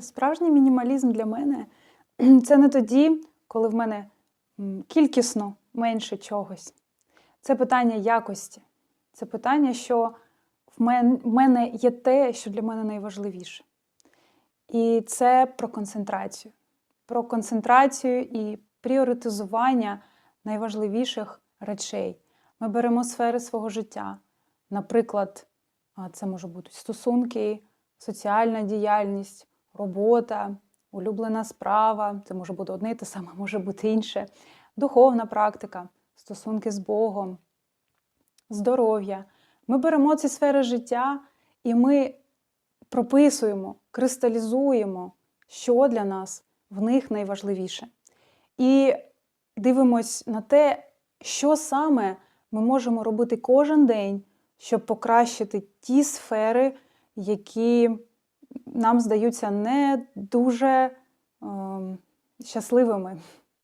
Справжній мінімалізм для мене це не тоді, коли в мене кількісно менше чогось. Це питання якості. Це питання, що в мене є те, що для мене найважливіше. І це про концентрацію. Про концентрацію і пріоритизування найважливіших речей. Ми беремо сфери свого життя. Наприклад, це може бути стосунки, соціальна діяльність, робота, улюблена справа. Це може бути одне і те саме, може бути інше. Духовна практика, стосунки з Богом, здоров'я. Ми беремо ці сфери життя і ми прописуємо, кристалізуємо, що для нас в них найважливіше. І дивимось на те, що саме ми можемо робити кожен день, щоб покращити ті сфери, які нам здаються не дуже ем, щасливими,